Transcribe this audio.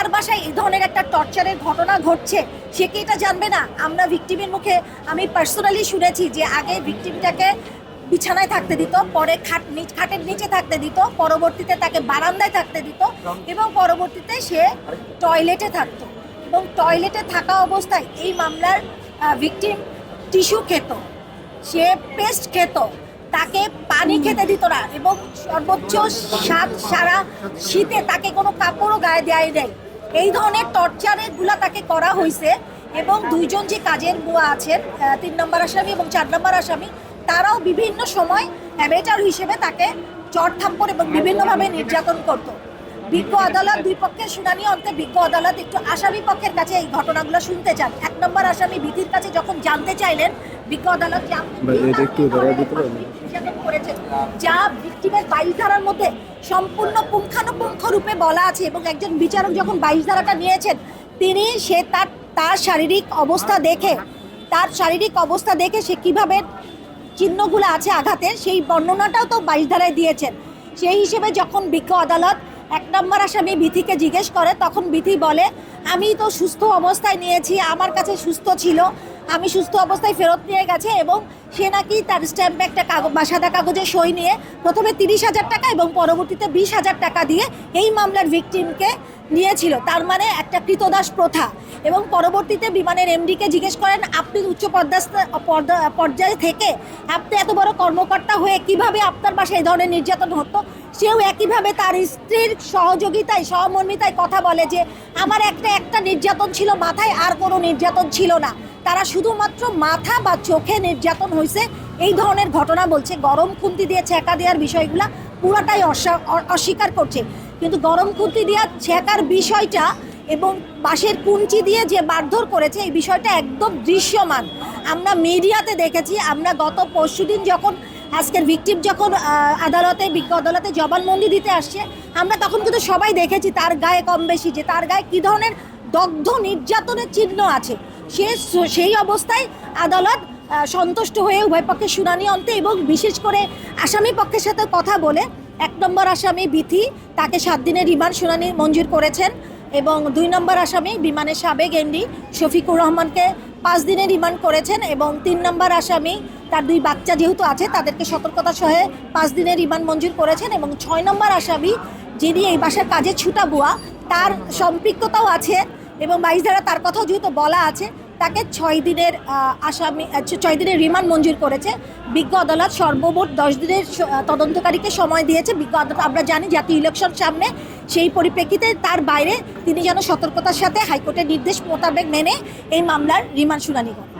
তার বাসায় এই ধরনের একটা টর্চারের ঘটনা ঘটছে। সে কি এটা জানবে না? আমরা ভিকটিমের মুখে, আমি পার্সোনালি শুনেছি যে আগে ভিকটিমটাকে বিছানায় থাকতে দিত, পরে খাট খাটের নিচে থাকতে দিত, পরবর্তীতে তাকে বারান্দায় থাকতে দিত এবং পরবর্তীতে সে টয়লেটে থাকতো। এবং টয়লেটে থাকা অবস্থায় এই মামলার ভিকটিম টিস্যু খেত। সে পেস্ট খেত। তাকে পানি খেতে দিত না এবং সর্বোচ্চ সাত সারা শীতে তাকে কোনো কাপড়ও গায়ে দেয় নেই। এই ধরনের টর্চারেরগুলা তাকে করা হয়েছে এবং দুইজন যে কাজের বুয়া আছেন তিন নম্বর আসামি এবং চার নম্বর আসামি তারাও বিভিন্ন সময় অ্যাবেটার হিসেবে তাকে চট থাপ্পড় এবং বিভিন্নভাবে নির্যাতন করতো। বিজ্ঞ আদালত দুই পক্ষের শুনানি অন্তে বিজ্ঞ আদালত একটু আসামি পক্ষের কাছে এই ঘটনাগুলো শুনতে চান। এক নম্বর আসামি বিধির কাছে যখন জানতে চাইলেন বিজ্ঞ আদালত করেছেন। যা ভিক্টিমের বাইশ ধারার মধ্যে সম্পূর্ণ পুঙ্খানুপুঙ্খ রূপে বলা আছে এবং একজন বিচারক যখন বাইশ ধারাটা নিয়েছেন, তিনি সে তার তার শারীরিক অবস্থা দেখে, তার শারীরিক অবস্থা দেখে সে কীভাবে চিহ্নগুলো আছে আঘাতের, সেই বর্ণনাটাও তো বাইশ ধারায় দিয়েছেন। সেই হিসেবে যখন বিজ্ঞ আদালত এক নম্বর আসামি বিথিকে জিজ্ঞেস করে, তখন বিথি বলে, আমি তো সুস্থ অবস্থায় নিয়েছি, আমার কাছে সুস্থ ছিল আমি সুস্থ অবস্থায় ফেরত নিয়ে গেছে এবং সে নাকি তার স্ট্যাম্পে একটা কাগজ বা সাদা কাগজে সই নিয়ে প্রথমে তিরিশ হাজার টাকা এবং পরবর্তীতে বিশ হাজার টাকা দিয়ে এই মামলার ভিকটিমকে নিয়েছিল। তার মানে একটা কৃতদাস প্রথা। এবং পরবর্তীতে বিমানের এমডিকে জিজ্ঞেস করেন, আপনি উচ্চ পর্যায়ে থেকে আপনি এত বড় কর্মকর্তা হয়ে কীভাবে আপনার বাসায় এই ধরনের নির্যাতন হতো? সেও একইভাবে তার স্ত্রীর সহযোগিতায়, সহমর্মিতায় কথা বলে যে, আমার একটা একটা নির্যাতন ছিল মাথায়, আর কোনো নির্যাতন ছিল না। তারা শুধুমাত্র মাথা বা চোখে নির্যাতন হয়েছে এই ধরনের ঘটনা বলছে, গরম খুন্তি দিয়ে ছেঁকা দেওয়ার বিষয়গুলা পুরাটাই অস্বীকার করছে। কিন্তু গরম খুন্তি দেওয়ার ছেঁকার বিষয়টা এবং বাঁশের কুঞ্চি দিয়ে যে মারধর করেছে, এই বিষয়টা একদম দৃশ্যমান। আমরা মিডিয়াতে দেখেছি, আমরা গত পরশুদিন যখন, আজকের ভিকটিম যখন আদালতে, বিজ্ঞ আদালতে জবানবন্দি দিতে আসছে, আমরা তখন কিন্তু সবাই দেখেছি তার গায়ে কম বেশি, যে তার গায়ে কী ধরনের দগ্ধ নির্যাতনের চিহ্ন আছে। সে সেই অবস্থায় আদালত সন্তুষ্ট হয়ে উভয় পক্ষের শুনানি অন্তে এবং বিশেষ করে আসামি পক্ষের সাথে কথা বলে এক নম্বর আসামি বিথি তাকে সাত দিনের রিমান্ড শুনানি মঞ্জুর করেছেন এবং দুই নম্বর আসামি বিমানের সাবেক এমডি শফিকুর রহমানকে পাঁচ দিনের রিমান্ড করেছেন এবং তিন নম্বর আসামি তার দুই বাচ্চা যেহেতু আছে তাদেরকে সতর্কতা সহে পাঁচ দিনের রিমান্ড মঞ্জুর করেছেন এবং ছয় নম্বর আসামি যিনি এই বাসার কাজে ছুটা বুয়া, তার সম্পৃক্ততাও আছে। এবং বাইশ ধারা তার কথাও যেহেতু বলা আছে, তাকে ছয় দিনের আসামি ছয় দিনের রিমান্ড মঞ্জুর করেছে। বিজ্ঞ আদালত সর্বমোট দশ দিনের তদন্তকারীকে সময় দিয়েছে। বিজ্ঞ আদালত, আমরা জানি জাতীয় ইলেকশন সামনে, সেই পরিপ্রেক্ষিতে তার বাইরে তিনি যেন সতর্কতার সাথে হাইকোর্টের নির্দেশ মোতাবেক মেনে এই মামলার রিমান্ড শুনানি করেন।